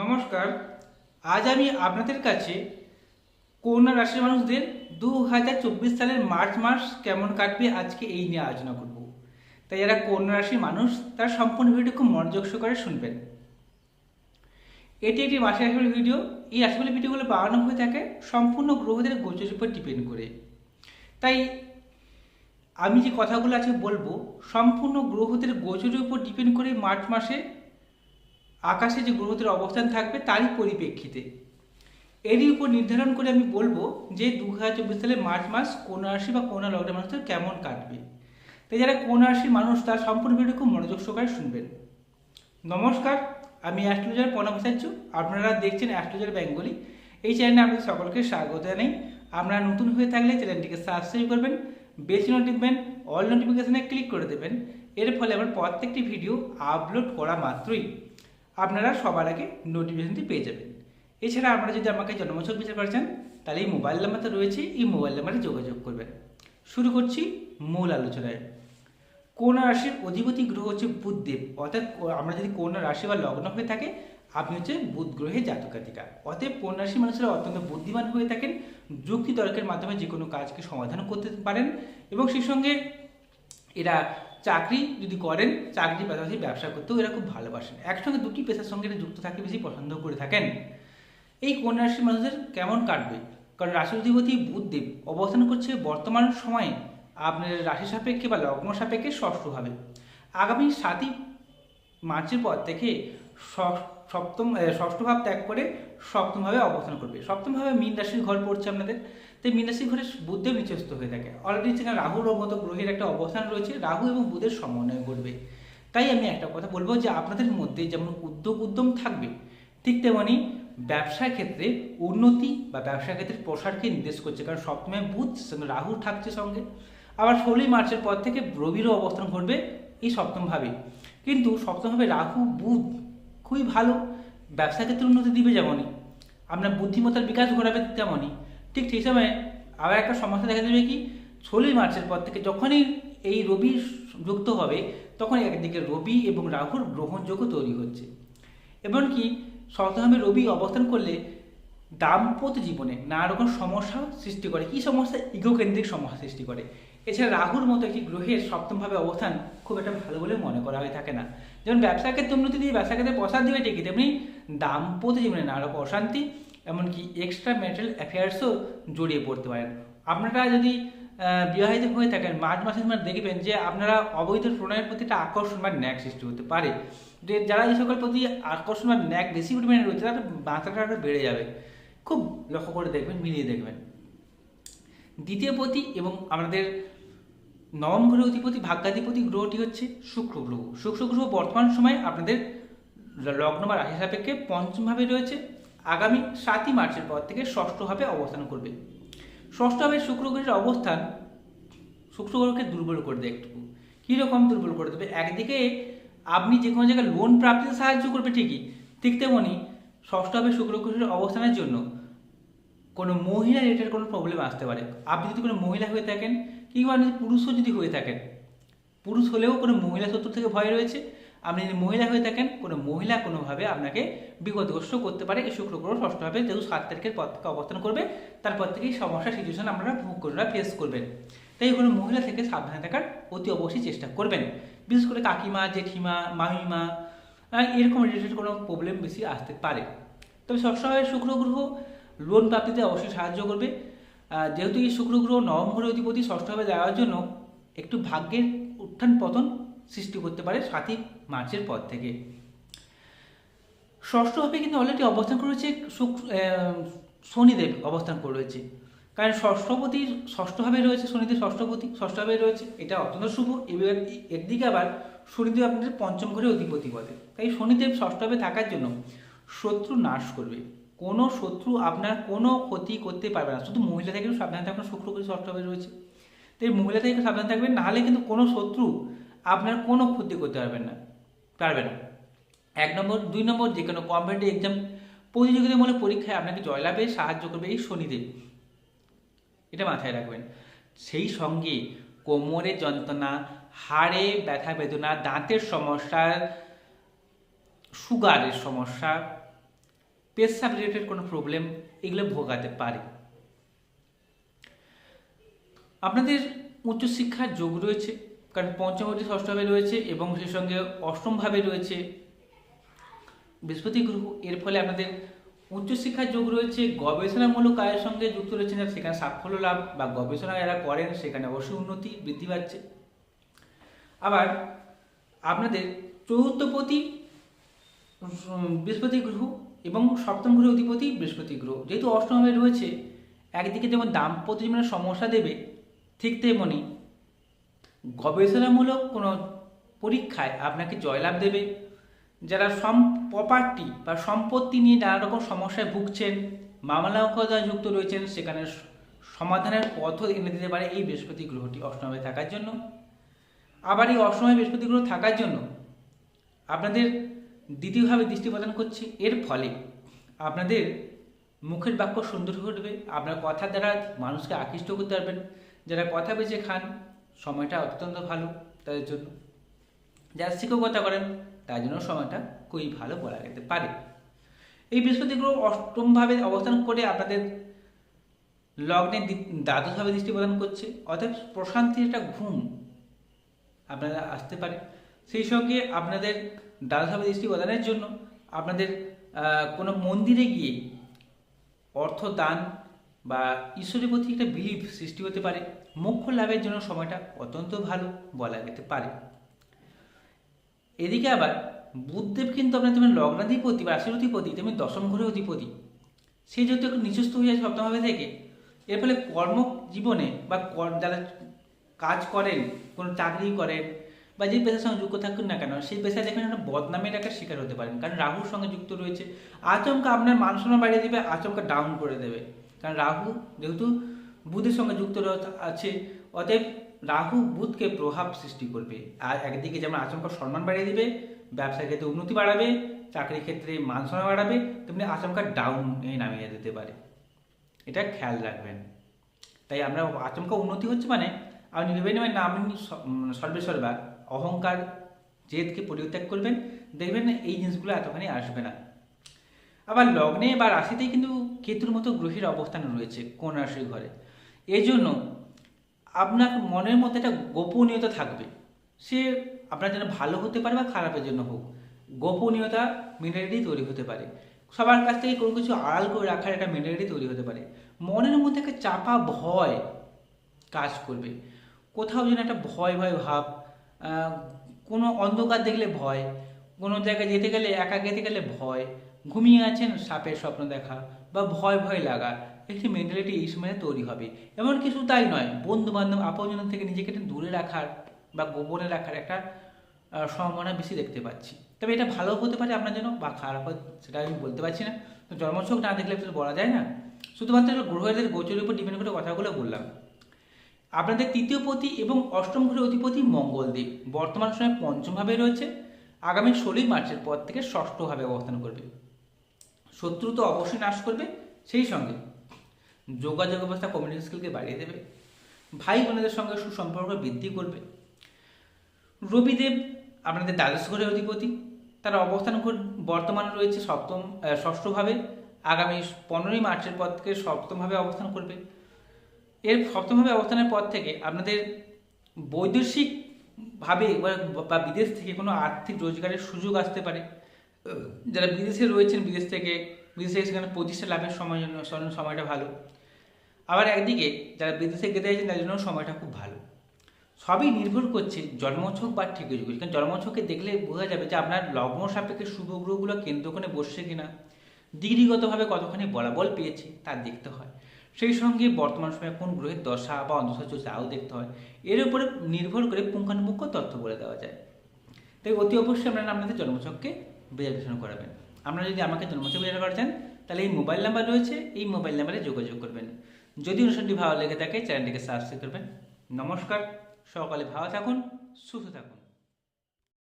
নমস্কার। আজ আমি আপনাদের কাছে কন্যা রাশির মানুষদের দু হাজার চব্বিশ সালের মার্চ মাস কেমন কাটবে আজকে এই নিয়ে আলোচনা করব। তাই যারা কন্যা রাশির মানুষ, তারা সম্পূর্ণ ভিডিও খুব মনোযোগ সহকারে শুনবেন। এটি একটি মাসের রাশিফল ভিডিও। এই রাশিফলের ভিডিওগুলো বানানো হয়ে থাকে সম্পূর্ণ গ্রহদের গোচরের উপর ডিপেন্ড করে। তাই আমি যে কথাগুলো আজকে বলব, সম্পূর্ণ গ্রহদের গোচরের উপর ডিপেন্ড করে মার্চ মাসে আকাশে যে গ্রহদের অবস্থান থাকবে তারই পরিপ্রেক্ষিতে। এরই উপর নির্ধারণ করে আমি বলব যে দু হাজার চব্বিশ সালে মার্চ মাস কোন রাশি বা কোন লগ্নের মানুষদের কেমন কাটবে। তাই যারা কোন রাশির মানুষ, তার সম্পূর্ণ ভিডিও খুব মনোযোগ সহকারে শুনবেন। নমস্কার, আমি অ্যাস্ট্রোলজার পনাভাচার্য আপনারা দেখছেন অ্যাস্ট্রোলজার বেঙ্গলি। এই চ্যানেলে আপনাদের সকলকে স্বাগত জানাই। আপনারা নতুন হয়ে থাকলে চ্যানেলটিকে সাবস্ক্রাইব করবেন বেশি টিপবেন অল নোটিফিকেশনে ক্লিক করে দেবেন। এর ফলে আমার প্রত্যেকটি ভিডিও আপলোড করা মাত্রই। আপনারা সবার আগে নোটিফিকেশনটি পেয়ে যাবেন। এছাড়া আপনারা যদি আমাকে জন্মছক বিচার করা চান তাহলে এই মোবাইল নাম্বারটা রয়েছে, এই মোবাইল নাম্বারে যোগাযোগ করবেন। শুরু করছি মূল আলোচনায়। কোন রাশির অধিপতি গ্রহ হচ্ছে বুধদেব, অর্থাৎ আমরা যদি কোন রাশি বা লগ্ন হয়ে থাকে, আপনি হচ্ছে বুধ গ্রহে জাতকাতিকা অতএব কোন রাশির মানুষেরা অত্যন্ত বুদ্ধিমান হয়ে থাকেন, যুক্তি তর্কের মাধ্যমে যে কোনো কাজকে সমাধান করতে পারেন এবং সেই সঙ্গে এরা চাকরি যদি করেন, চাকরির পাশাপাশি ব্যবসা করতেও এরা খুব ভালোবাসেন। একসঙ্গে দুটি পেশার সঙ্গে যুক্ত থাকতে বেশি পছন্দ করে থাকেন। এই কন্যা রাশির মানুষদের কেমন কাটবে? কারণ রাশি অধিপতি বুধদেব অবস্থান করছে বর্তমান সময়ে আপনার রাশি সাপেক্ষে বা লগ্ন সাপেক্ষে ষষ্ঠ হবে। আগামী সাতই মার্চের পর থেকে সপ্তম ষষ্ঠ ভাব ত্যাগ করে সপ্তমভাবে অবস্থান করবে। সপ্তমভাবে মীন রাশির ঘর পড়ছে আপনাদের। তাই মীন রাশির ঘরে বুধদেব নিচস্ত হয়ে থাকে। অলরেডি সেখানে রাহুর মতো গ্রহের একটা অবস্থান রয়েছে, রাহু এবং বুধের সমন্বয় ঘটবে। তাই আমি একটা কথা বলব যে, আপনাদের মধ্যে যেমন উদ্যোগ উদ্যম থাকবে, ঠিক তেমনি ব্যবসার ক্ষেত্রে উন্নতি বা ব্যবসার ক্ষেত্রে প্রসারকে নির্দেশ করছে। কারণ সপ্তমে বুধ রাহু থাকছে সঙ্গে। আবার ষোলোই মার্চের পর থেকে রবিরও অবস্থান ঘটবে এই সপ্তমভাবে। কিন্তু সপ্তমভাবে রাহু, বুধ খুবই ভালো। ব্যবসা ক্ষেত্রে উন্নতি দিবে যেমনই, আপনার বুদ্ধিমত্তার বিকাশ ঘটাবে তেমনই। ঠিক সেই সময় আবার একটা সমস্যা দেখা দেবে কি ষোলোই মার্চের পর থেকে যখনই এই রবি যুক্ত হবে তখন একদিকে রবি এবং রাহুর গ্রহণযোগ্য তৈরি হচ্ছে। এমনকি সপ্তমভাবে রবি অবস্থান করলে দাম্পত্য জীবনে নানা রকম সমস্যা সৃষ্টি করে। কি সমস্যা? ইগোকেন্দ্রিক সমস্যা সৃষ্টি করে। এছাড়া রাহুর মতো একটি গ্রহের সপ্তমভাবে অবস্থান খুব একটা ভালো বলে মনে করা হয়ে থাকে না। যেমন ব্যবসা ক্ষেত্রে উন্নতি দিয়ে ব্যবসা ক্ষেত্রে প্রসার দিবে ঠিকই, তেমনি দাম্পত্য জীবনে নানা রকম অশান্তি, এমনকি এক্সট্রা ম্যারিটাল অ্যাফেয়ার্সও জড়িয়ে পড়তে পারেন। আপনারা যদি বিবাহিত হয়ে থাকেন, মার্চ মাসের সময় দেখবেন যে আপনারা অবৈধ প্রণয়ের প্রতি একটা আকর্ষণ বা ন্যাক সৃষ্টি হতে পারে। যে যারা এই সকল প্রতি আকর্ষণ বা ন্যাক বেশি পরিমাণে রয়েছে, তাদের মাত্রাটা আরও বেড়ে যাবে। খুব লক্ষ্য করে দেখবেন, মিলিয়ে দেখবেন। দ্বিতীয় পতি এবং আমাদের নবম গ্রহ অধিপতি, ভাগ্যাধিপতি গ্রহটি হচ্ছে শুক্র গ্রহ। শুক্র গ্রহ বর্তমান সময়ে আপনাদের লগ্ন বা রাশি সাপেক্ষে পঞ্চমভাবে রয়েছে। আগামী সাতই মার্চের পর থেকে ষষ্ঠভাবে অবস্থান করবে। ষষ্ঠভাবে শুক্র গ্রহের অবস্থান, শুক্র গ্রহকে দুর্বল করে দেয় একটু। কীরকম দুর্বল করে দেবে? একদিকে আপনি যে কোনো জায়গায় লোন প্রাপ্তিতে সাহায্য করবে ঠিকই, ঠিক তেমনি ষষ্ঠভাবে শুক্র গ্রহের অবস্থানের জন্য কোনো মহিলা রিলেটেড কোনো প্রবলেম আসতে পারে। আপনি যদি কোনো মহিলা হয়ে থাকেন কিংবা আপনি পুরুষও যদি হয়ে থাকেন, পুরুষ হলেও কোনো মহিলা শত্রু থেকে ভয় রয়েছে। আপনি যদি মহিলা হয়ে থাকেন, কোনো মহিলা কোনোভাবে আপনাকে বিপদগ্রস্ত করতে পারে। এই শুক্র গ্রহ ষষ্ঠভাবে যেহেতু সাত তারিখের পর থেকে অবস্থান করবে, তারপর থেকেই সমস্যা সিচুয়েশন আপনারা ভোগ করবেন ফেস করবেন। তাই কোনো মহিলা থেকে সাবধানে থাকার অতি অবশ্যই চেষ্টা করবেন। বিশেষ করে কাকিমা, জেঠিমা, মামিমা এরকম রিলেটেড কোনো প্রবলেম বেশি আসতে পারে। তবে সবসময় শুক্র গ্রহ লোন প্রাপ্তিতে অবশ্যই সাহায্য করবে। যেহেতু এই শুক্র গ্রহ নবম ঘরে অধিপতি ষষ্ঠভাবে দেওয়ার জন্য একটু ভাগ্যের উত্থান পতন সৃষ্টি করতে পারে সাতই মার্চের পর থেকে। ষষ্ঠভাবে কিন্তু অলরেডি অবস্থান করেছে শনিদেব অবস্থান করে রয়েছে। কারণ ষষ্ঠপতি ষষ্ঠভাবে রয়েছে শনিদেব, ষষ্ঠপতি ষষ্ঠভাবে রয়েছে, এটা অত্যন্ত শুভ। এবার একদিকে আবার শনিদেব আপনাদের পঞ্চম ঘরে অধিপতি বলে তাই শনিদেব ষষ্ঠভাবে থাকার জন্য শত্রু নাশ করবে। কোনো শত্রু আপনার কোনো ক্ষতি করতে পারবে না। শুধু মহিলা থেকে সাবধানে থাকবেন শুক্র করে ষষ্ঠভাবে রয়েছে। তাই মহিলা থেকে সাবধানে থাকবেন, নাহলে কিন্তু কোনো শত্রু আপনার কোনো ক্ষতি করতে পারবেন না, পারবে না। এক নম্বর, দুই নম্বর, যে কোনো কম্পিটিভ এক্সাম প্রতিযোগিতামূলক পরীক্ষায় আপনাকে জয়লাভে সাহায্য করবে এই শনিদেব। এটা মাথায় রাখবেন। সেই সঙ্গে কোমরের যন্ত্রণা, হাড়ে ব্যথা বেদনা, দাঁতের সমস্যা, সুগারের সমস্যা পেশাব রিলেটেড কোনো প্রবলেম এগুলো ভোগাতে পারে। আপনাদের উচ্চশিক্ষার যোগ রয়েছে, কারণ পঞ্চমটি ষষ্ঠভাবে রয়েছে এবং সেই সঙ্গে অষ্টমভাবে রয়েছে। বৃহস্পতি গ্রহ, এর ফলে আপনাদের উচ্চশিক্ষার যোগ রয়েছে, গবেষণামূলক কাজের সঙ্গে যুক্ত রয়েছেন যারা সেখানে সাফল্য লাভ বা গবেষণা যারা করেন, সেখানে অবশ্যই উন্নতি বৃদ্ধি পাচ্ছে। আবার আপনাদের চতুর্থপতি বৃহস্পতি গ্রহ এবং সপ্তম গ্রহ অধিপতি বৃহস্পতি গ্রহ। যেহেতু অষ্টমভাবে রয়েছে, একদিকে যেমন দাম্পত্য জীবনের সমস্যা দেবে, ঠিক তেমনি গবেষণামূলক কোনো পরীক্ষায় আপনাকে জয়লাভ দেবে। যারা সম প্রপার্টি বা সম্পত্তি নিয়ে নানা রকম সমস্যায় ভুগছেন মামলা যুক্ত রয়েছেন, সেখানে সমাধানের পথও এনে দিতে পারে এই বৃহস্পতি গ্রহটি অষ্টমে থাকার জন্য। আবার এই অসময়ে বৃহস্পতি গ্রহ থাকার জন্য আপনাদের দ্বিতীয়ভাবে দৃষ্টি প্রদান করছে। এর ফলে আপনাদের মুখের বাক্য সুন্দর উঠবে, আপনার কথার দ্বারা মানুষকে আকৃষ্ট করতে পারবেন। যারা কথা বেঁচে খান, সময়টা অত্যন্ত ভালো তাদের জন্য। যারা শিক্ষকতা করেন তার জন্য সময়টা খুবই ভালো বলা যেতে পারে। এই বৃহস্পতি গ্রহ অষ্টমভাবে অবস্থান করে আপনাদের লগ্নে দ্বাদশভাবে দৃষ্টি প্রদান করছে। অর্থাৎ প্রশান্তির একটা ঘুম আপনারা আসতে পারে। সেই সঙ্গে আপনাদের দ্বাদশভাবে দৃষ্টি প্রদানের জন্য আপনাদের কোনো মন্দিরে গিয়ে অর্থ দান বা ঈশ্বরের প্রতি একটা বিলিভ সৃষ্টি হতে পারে। মোক্ষ লাভের জন্য সময়টা অত্যন্ত ভালো বলা যেতে পারে। এদিকে আবার বুধদেব কিন্তু আপনার তেমন লগ্নাধিপতি বা রাশির অধিপতি তেমনি দশম ঘরের অধিপতি, সে যেহেতু একটু নিচস্থ হয়ে যায় সপ্তমভাবে থেকে, এর ফলে কর্ম জীবনে বা যারা কাজ করেন, কোনো চাকরি করেন বা যে পেশার সঙ্গে যুক্ত থাকুন না কেন সেই পেশায় দেখবেন একটা বদনামের একটা শিকার হতে পারেন। কারণ রাহুর সঙ্গে যুক্ত রয়েছে আচমকা আপনার মান সম্মান বাড়িয়ে দেবে আচমকা ডাউন করে দেবে। কারণ রাহু যেহেতু বুধের সঙ্গে যুক্ত আছে অতএব রাহু বুধকে প্রভাব সৃষ্টি করবে। আর একদিকে যেমন আচমকা সম্মান বাড়িয়ে দেবে ব্যবসার ক্ষেত্রে উন্নতি বাড়াবে চাকরির ক্ষেত্রে মান সম্মান বাড়াবে তেমনি আচমকা ডাউন নামিয়ে দিতে পারে। এটা খেয়াল রাখবেন। তাই আমরা আচমকা উন্নতি হচ্ছে মানে আপনি ভেবে নেবেন না উম, সর্বে সর্বা অহংকার জেদকে পরিত্যাগ করবেন, দেখবেন এই জিনিসগুলো এতখানি আসবে না। আবার লগ্নে বা রাশিতেই কিন্তু কেতুর মতো গ্রহের অবস্থান রয়েছে কোন রাশির ঘরে। এই জন্য আপনার মনের মধ্যে একটা গোপনীয়তা থাকবে। সে আপনার জন্য ভালো হতে পারে বা খারাপের জন্য হোক। গোপনীয়তা মেন্টালিটি তৈরি হতে পারে। সবার কাছ থেকে কোনো কিছু আড়াল করে রাখার একটা মেন্টালিটি তৈরি হতে পারে। মনের মধ্যে একটা চাপা ভয় কাজ করবে। কোথাও যেন একটা ভয় ভয় ভাব কোনো অন্ধকার দেখলে ভয়, কোনো জায়গায় যেতে গেলে একা যেতে গেলে ভয়, ঘুমিয়ে আছেন সাপের স্বপ্ন দেখা বা ভয় ভয় লাগা, একটি মেন্টালিটি এই সময় তৈরি হবে। এমন কিছু তাই নয় বন্ধু বান্ধব আপনজন থেকে নিজেকে দূরে রাখার বা গোপনে রাখার একটা সম্ভাবনা বেশি দেখতে পাচ্ছি। তবে এটা ভালো হতে পারে আপনার জন্য বা খারাপ সেটা আমি বলতে পারছি না। তো না দেখলে বলা যায় না। শুধুমাত্র গ্রহের গোচরের উপর ডিপেন্ড করে কথাগুলো বললাম। আপনাদের তৃতীয় পতি এবং অষ্টম ঘরের অধিপতি মঙ্গলদেব। বর্তমান সময়ে পঞ্চমভাবে রয়েছে। আগামী ষোলোই মার্চের পর থেকে ষষ্ঠভাবে অবস্থান করবে। শত্রু তো অবশ্যই নাশ করবে, সেই সঙ্গে যোগাযোগ ব্যবস্থা কমিউনিকেশন স্কিলকে বাড়িয়ে দেবে। ভাই বোনেদের সঙ্গে সুসম্পর্ক বৃদ্ধি করবে। রবিদেব আপনাদের দ্বাদশ ঘরের অধিপতি। তার অবস্থান বর্তমানে রয়েছে সপ্তম ষষ্ঠভাবে আগামী পনেরোই মার্চের পর থেকে সপ্তমভাবে অবস্থান করবে। এর সপ্তমভাবে অবস্থানের পর থেকে আপনাদের বৈদেশিকভাবে বা- বিদেশ থেকে কোনো আর্থিক রোজগারের সুযোগ আসতে পারে। যারা বিদেশে রয়েছেন, বিদেশ থেকে বিদেশ থেকে সেখানে প্রতিষ্ঠা লাভের সময় জন্য সময়টা ভালো। আবার একদিকে যারা বিদেশে গেতে চাইছেন, তাদের জন্য সময়টা খুব ভালো। সবই নির্ভর করছে জন্মছক বা ঠিক কারণ জন্মছকে দেখলে বোঝা যাবে যে আপনার লগ্ন সাপেক্ষে শুভ গ্রহগুলো কেন্দ্রকোণে বসছে কিনা। ডিগ্রিগতভাবে কতখানি বলাবল পেয়েছে তা দেখতে হয়। সেই সঙ্গে বর্তমান সময়ে কোন গ্রহের দশা বা অন্তঃসা চলছে তাও দেখতে হয়। এর উপরে নির্ভর করে পুঙ্খানুপুঙ্খ তথ্য বলে দেওয়া যায়। তাই অতি অবশ্যই আপনারা আপনাদের জন্মছককে বিশ্লেষণ করাবেন। আপনারা যদি আমাকে জন্মছক বিচার করা চান তাহলে এই মোবাইল নাম্বার রয়েছে, এই মোবাইল নাম্বারে যোগাযোগ করবেন। যদি অনুষ্ঠানটি ভালো লেগে থাকে, চ্যানেলটিকে সাবস্ক্রাইব করবেন। নমস্কার, সকালে ভালো থাকুন, সুস্থ থাকুন।